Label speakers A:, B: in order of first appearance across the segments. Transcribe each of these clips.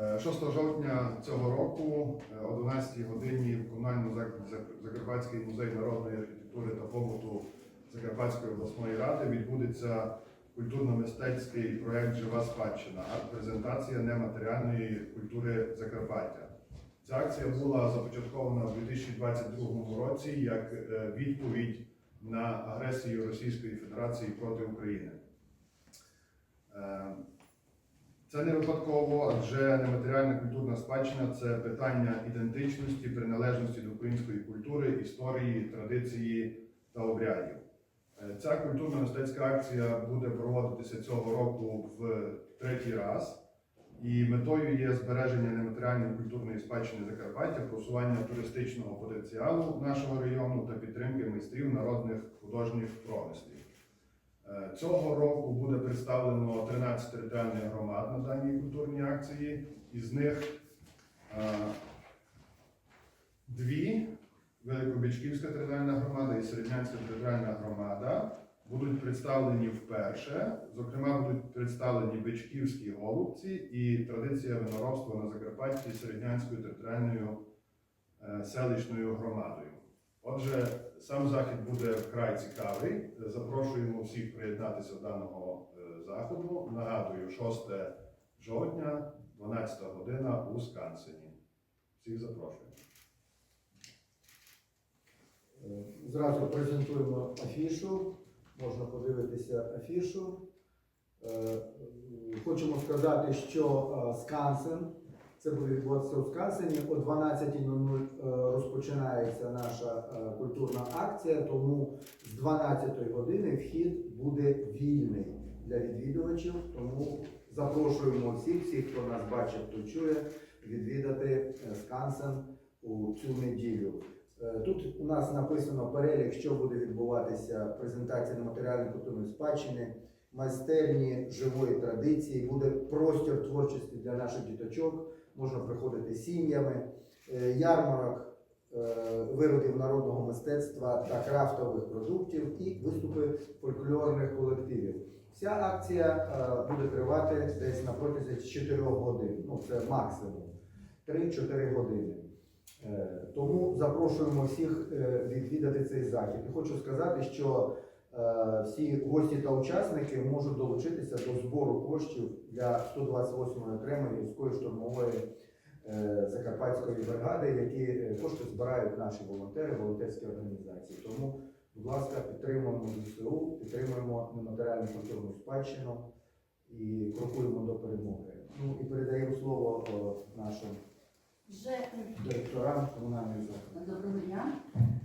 A: Е, 6 жовтня цього року е, о 12 годині в комунальному зак- зак- Закарпатський музей народної архітектури та побуту Закарпатської обласної ради відбудеться культурно-мистецький проєкт Жива спадщина, презентація нематеріальної культури Закарпаття. Ця акція була започаткована у 2022 році як е, відповідь на агресію Російської Федерації проти України. Це не випадково, адже нематеріальна культурна спадщина це питання ідентичності, приналежності до української культури, історії, традиції та обрядів. Е, Ця культурно-мистецька акція буде проводитися цього року в третій раз. І метою є збереження нематеріальної культурної спадщини Закарпаття, просування туристичного потенціалу нашого району та підтримки майстрів народних художніх промислів. Е, Цього року буде представлено 13 територіальних громад на даній культурній акції. Із них е, дві Великобічківська територіальна громада і Середнянська територіальна громада будуть представлені вперше. Зокрема, будуть представлені бичківські голубці і традиція виноробства на Закарпатті Середнянською територіальною е, селищною громадою. Отже, сам захід буде вкрай цікавий. Запрошуємо всіх приєднатися до даного е, заходу. Нагадую, 6 жовтня, 12 година у Скансені. Всіх запрошуємо.
B: Е, Зразу презентуємо афішу. Можна подивитися афішу. Е, Хочемо сказати, що Скансен, це буде відбуватися у Скансені, о 12.00 е, розпочинається наша е, культурна акція, тому з 12 години вхід буде вільний для відвідувачів. Тому запрошуємо всіх, всіх, хто нас бачить, хто чує, відвідати е, Скансен у цю неділю. Тут у нас написано перелік, що буде відбуватися презентація нематеріальної культурної спадщини, майстерні живої традиції, буде простір творчості для наших діточок, можна приходити сім'ями, е, ярмарок е, виробів народного мистецтва та крафтових продуктів і виступи фольклорних колективів. Вся акція е, буде тривати десь на протязі 4 годин, ну це максимум 3-4 години. Тому запрошуємо всіх відвідати цей захід. І хочу сказати, що всі гості та учасники можуть долучитися до збору коштів для 128-ї окремої гірської штурмової е, закарпатської бригади, які е, кошти збирають наші волонтери, волонтерські організації. Тому, будь ласка, підтримуємо ЗСУ, підтримуємо нематеріальну культурну спадщину і крокуємо до перемоги. Ну і передаємо слово нашим
C: Вже
B: директорам комунальних закладів.
C: доброго дня.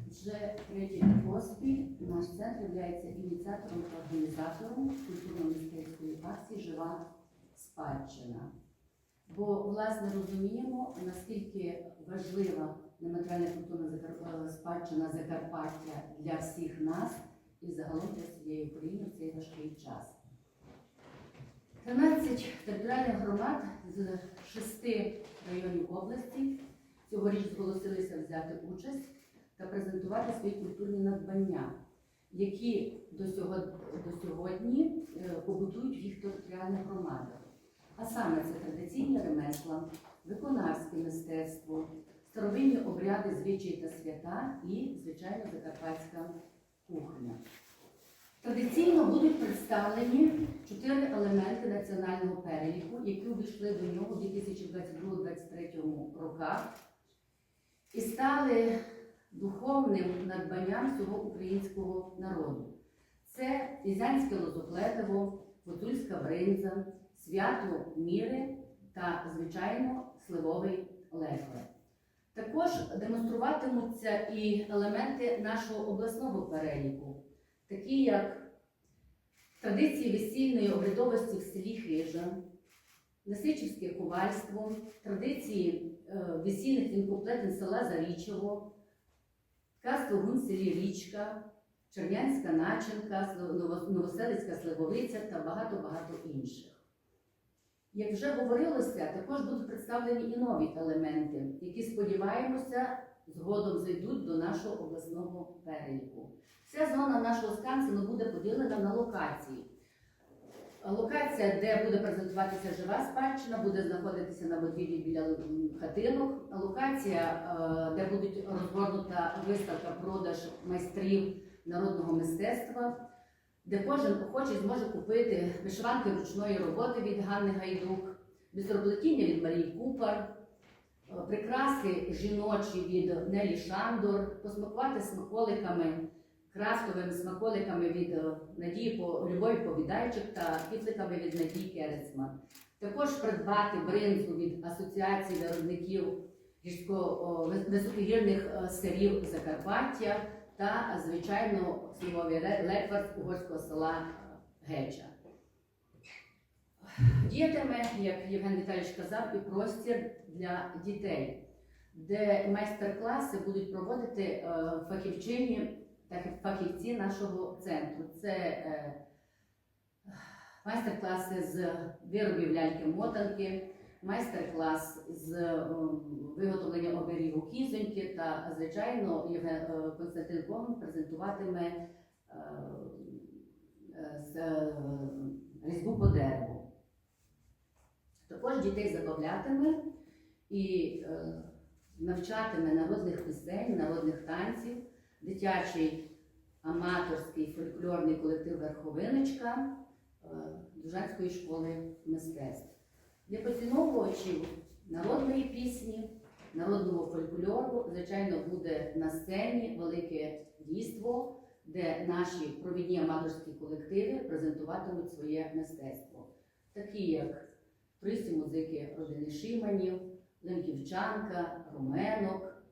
C: Вже третій поспіль наш центр є ініціатором та організатором культурно-мистецької акції Жива спадщина. Бо власне розуміємо, наскільки важлива нематеріальна культурна е, спадщина Закарпаття для всіх нас і загалом для всієї України в цей важкий час. 13 територіальних громад з шести районів області цьогоріч зголосилися взяти участь та презентувати свої культурні надбання, які до сього- до сьогодні е, побутують в їх територіальних громадах. А саме це традиційні ремесла, виконавське мистецтво, старовинні обряди, звичаї та свята і, звичайно, закарпатська кухня. Традиційно будуть представлені чотири елементи національного переліку, які увійшли до нього у 2022-2023 роках і стали духовним надбанням всього українського народу. Це Рязанське лозоплетиво, Гуцульська бринза, свято міри та, звичайно, сливовий лехве. Також демонструватимуться і елементи нашого обласного переліку, такі як традиції весільної обрядовості в селі Хижа, Лисичівське ковальство, традиції е, весільних вінкоплетень села Зарічево, Каствогун в селі Річка, Чернянська начинка, Новоселицька сливовиця та багато-багато інших. Як вже говорилося, також будуть представлені і нові елементи, які сподіваємося згодом зайдуть до нашого обласного переліку. Вся зона нашого скансену буде поділена на локації. Локація, де буде презентуватися жива спадщина, буде знаходитися на подвір'ї біля хатинок. Локація, е, де буде розгорнута виставка продаж майстрів народного мистецтва, де кожен охочий зможе купити вишиванки ручної роботи від Ганни Гайдук, бістроплетіння від Марії Купар, е, прикраси жіночі від Нелі Шандор, посмакувати смаколиками крафтовими смаколиками від е, Надії Любові Повідайчик та кіциками від Надії Керецман. Також придбати бринзу від Асоціації виробників високогірних е, сирів Закарпаття та, звичайно, сливовий з угорського села Геча. Діятиме, як Євген Віталійович казав, і простір для дітей, де майстер-класи будуть проводити е, фахівчині фахівці нашого центру. Це е, майстер-класи з виробів ляльки-мотанки, майстер-клас з е, виготовлення оберігу кізоньки та, звичайно, Євген е, Константин Коган презентуватиме е, е, е, різьбу по дереву. Також дітей забавлятиме і е, навчатиме народних пісень, народних танців дитячий аматорський фольклорний колектив Верховиночка е, Дужанської школи мистецтв. Для поціновувачів народної пісні, народного фольклору, звичайно, буде на сцені велике дійство, де наші провідні аматорські колективи презентуватимуть своє мистецтво, такі як туристи музики родини Шиманів, Лемківчанка, Руменок,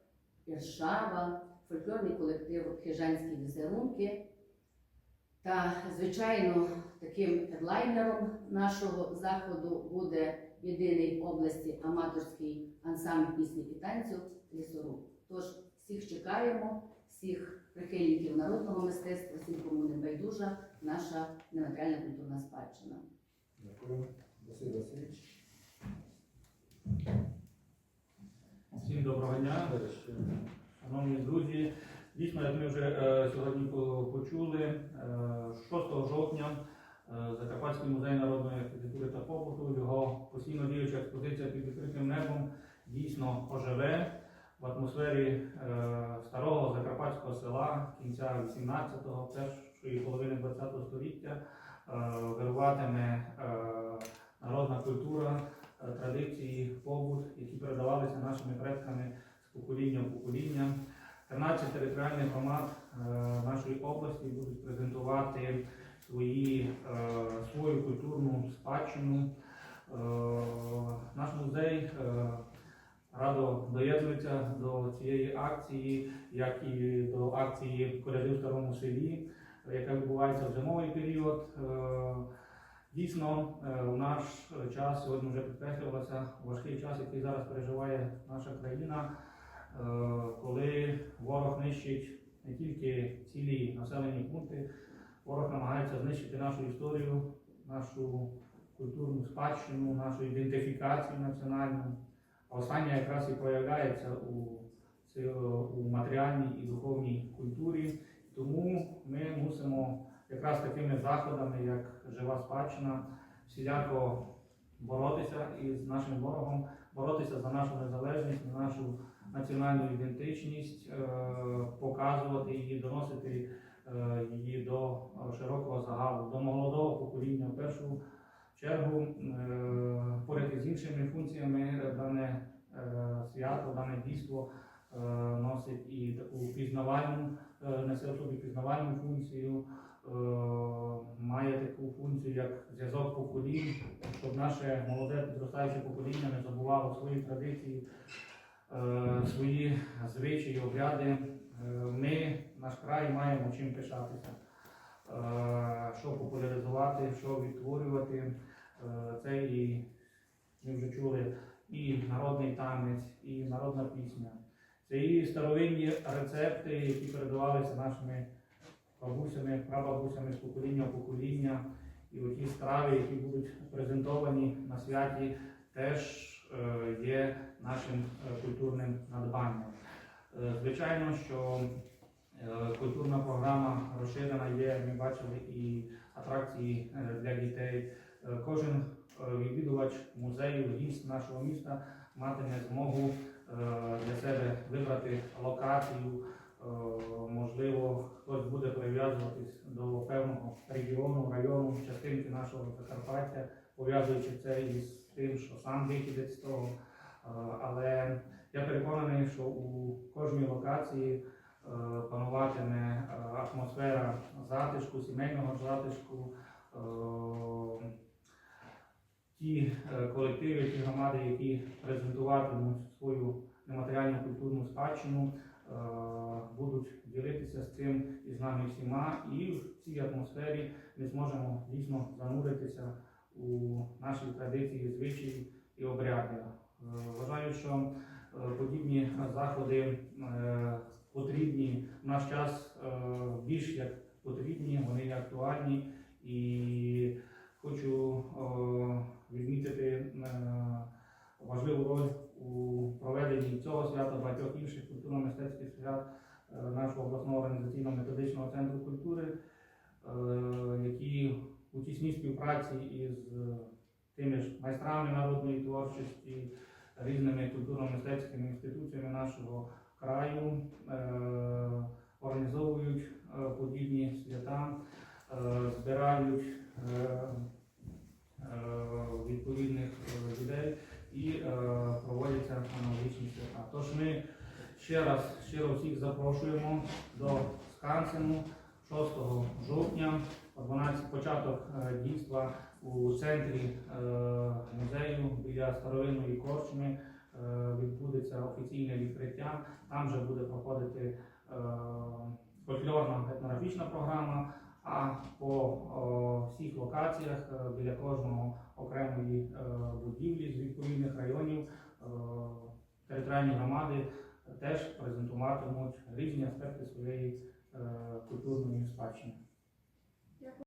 C: Іршава, фольклорний колектив Хижанські візерунки. Та, звичайно, таким хедлайнером нашого заходу буде єдиний в області аматорський ансамбль пісні і танцю лісоруб. Тож всіх чекаємо, всіх прихильників народного мистецтва, всім, кому не байдужа наша нематеріальна культурна спадщина.
B: Дякую. Василь Васильович.
D: Всім доброго дня, шановні друзі. Дійсно, як ми вже е, сьогодні почули, е, 6 жовтня е, Закарпатський музей народної архітектури та побуту, його постійно діюча експозиція під відкритим небом дійсно оживе в атмосфері е, старого закарпатського села кінця 18-го, першої половини 20-го століття. Е, Вируватиме е, народна культура, е, традиції, побут, які передавалися нашими предками з покоління в покоління. 13 територіальних громад е, нашої області будуть презентувати свої, е, свою культурну спадщину. Е, Наш музей радо доєднується до цієї акції, як і до акції «Коляди в старому селі, яка відбувається в зимовий період. Дійсно, у наш час сьогодні вже підкреслювалося важкий час, який зараз переживає наша країна, коли ворог нищить не тільки цілі населені пункти, ворог намагається знищити нашу історію, нашу культурну спадщину, нашу ідентифікацію національну. А останнє якраз і проявляється у, у матеріальній і духовній культурі. Тому ми мусимо якраз такими заходами, як жива спадщина, всіляко боротися із нашим ворогом, боротися за нашу незалежність, за нашу національну ідентичність, е, показувати її, доносити е, її до широкого загалу, до молодого покоління. В першу чергу, е, поряд із іншими функціями, дане свято, дане дійство носить і таку пізнавальну, несе в собі пізнавальну функцію має таку функцію, як зв'язок поколінь, щоб наше молоде підростаюче покоління не забувало свої традиції, свої звичаї, обряди. Е, Ми, наш край, маємо чим пишатися, Е, що популяризувати, що відтворювати. Е, Це і ми вже чули і народний танець, і народна пісня. Це і старовинні рецепти, які передавалися нашими бабусями, прабабусями з покоління в покоління. І оті страви, які будуть презентовані на святі, теж е, є нашим е, культурним надбанням. Е, Звичайно, що Е, Культурна програма розширена є. Ми бачили і атракції е, для дітей. Е, Кожен е, відвідувач музею, гість нашого міста матиме змогу е, для себе вибрати локацію. Е, Можливо, хтось буде прив'язуватись до певного регіону, району, частинки нашого Закарпаття, пов'язуючи це із тим, що сам вихідець з того. Але я переконаний, що у кожній локації е, пануватиме е, атмосфера затишку, сімейного затишку. Е, Ті колективи, ті громади, які презентуватимуть свою нематеріальну культурну спадщину, будуть ділитися з цим із нами всіма, і в цій атмосфері ми зможемо дійсно зануритися у наші традиції, звичаї і обряди. Е, Вважаю, що е, подібні заходи е, потрібні в наш час більш як потрібні, вони є актуальні і хочу відмітити важливу роль у проведенні цього свята, багатьох інших культурно-мистецьких свят нашого обласного організаційно-методичного центру культури, які у тісній співпраці із е, тими ж майстрами народної творчості, різними культурно-мистецькими інституціями нашого краю е, організовують е, подібні свята, збирають відповідних людей і проводяться аналогічні свята. Тож ми ще раз щиро всіх запрошуємо до Скансену 6 жовтня, 12 початок е, дійства у центрі е, музею біля старовинної корчми е, відбудеться офіційне відкриття. Там вже буде проходити фольклорна етнографічна програма. А по всіх локаціях біля кожного окремої будівлі з відповідних районів територіальні громади теж презентуватимуть різні аспекти своєї культурної спадщини.